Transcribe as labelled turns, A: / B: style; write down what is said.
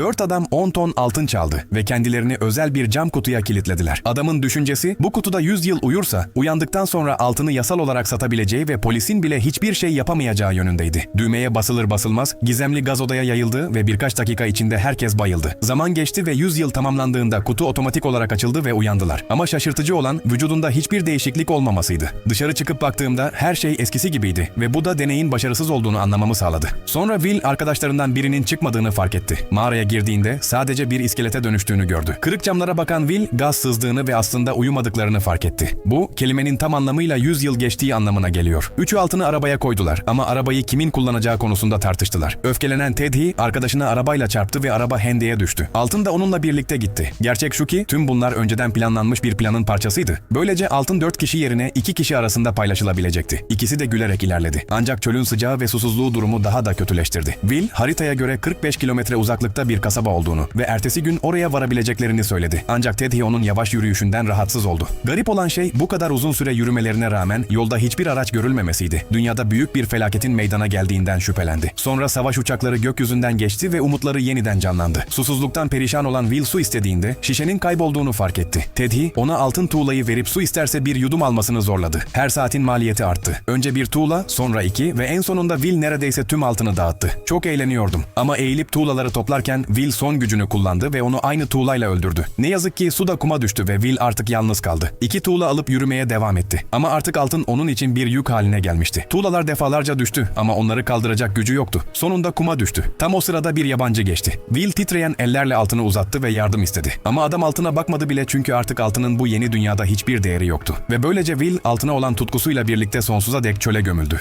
A: Dört adam 10 ton altın çaldı ve kendilerini özel bir cam kutuya kilitlediler. Adamın düşüncesi bu kutuda 100 yıl uyursa uyandıktan sonra altını yasal olarak satabileceği ve polisin bile hiçbir şey yapamayacağı yönündeydi. Düğmeye basılır basılmaz gizemli gaz odaya yayıldı ve birkaç dakika içinde herkes bayıldı. Zaman geçti ve 100 yıl tamamlandığında kutu otomatik olarak açıldı ve uyandılar. Ama şaşırtıcı olan vücudunda hiçbir değişiklik olmamasıydı. Dışarı çıkıp baktığımda her şey eskisi gibiydi ve bu da deneyin başarısız olduğunu anlamamı sağladı. Sonra Will arkadaşlarından birinin çıkmadığını fark etti. Mağaraya girdiğinde sadece bir iskelete dönüştüğünü gördü. Kırık camlara bakan Will gaz sızdığını ve aslında uyumadıklarını fark etti. Bu kelimenin tam anlamıyla 100 yıl geçtiği anlamına geliyor. Üçü altını arabaya koydular ama arabayı kimin kullanacağı konusunda tartıştılar. Öfkelenen Teddy arkadaşına arabayla çarptı ve araba hendeye düştü. Altın da onunla birlikte gitti. Gerçek şu ki tüm bunlar önceden planlanmış bir planın parçasıydı. Böylece altın 4 kişi yerine 2 kişi arasında paylaşılabilecekti. İkisi de gülerek ilerledi. Ancak çölün sıcağı ve susuzluğu durumu daha da kötüleştirdi. Will haritaya göre 45 kilometre uzaklıkta bir kasaba olduğunu ve ertesi gün oraya varabileceklerini söyledi. Ancak Teddy onun yavaş yürüyüşünden rahatsız oldu. Garip olan şey bu kadar uzun süre yürümelerine rağmen yolda hiçbir araç görülmemesiydi. Dünyada büyük bir felaketin meydana geldiğinden şüphelendi. Sonra savaş uçakları gökyüzünden geçti ve umutları yeniden canlandı. Susuzluktan perişan olan Will su istediğinde şişenin kaybolduğunu fark etti. Teddy ona altın tuğlayı verip su isterse bir yudum almasını zorladı. Her saatin maliyeti arttı. Önce bir tuğla, sonra iki ve en sonunda Will neredeyse tüm altını dağıttı. Çok eğleniyordum. Ama eğilip tuğlaları toplarken Will son gücünü kullandı ve onu aynı tuğlayla öldürdü. Ne yazık ki su da kuma düştü ve Will artık yalnız kaldı. İki tuğla alıp yürümeye devam etti. Ama artık altın onun için bir yük haline gelmişti. Tuğlalar defalarca düştü ama onları kaldıracak gücü yoktu. Sonunda kuma düştü. Tam o sırada bir yabancı geçti. Will titreyen ellerle altını uzattı ve yardım istedi. Ama adam altına bakmadı bile çünkü artık altının bu yeni dünyada hiçbir değeri yoktu. Ve böylece Will altına olan tutkusuyla birlikte sonsuza dek çöle gömüldü.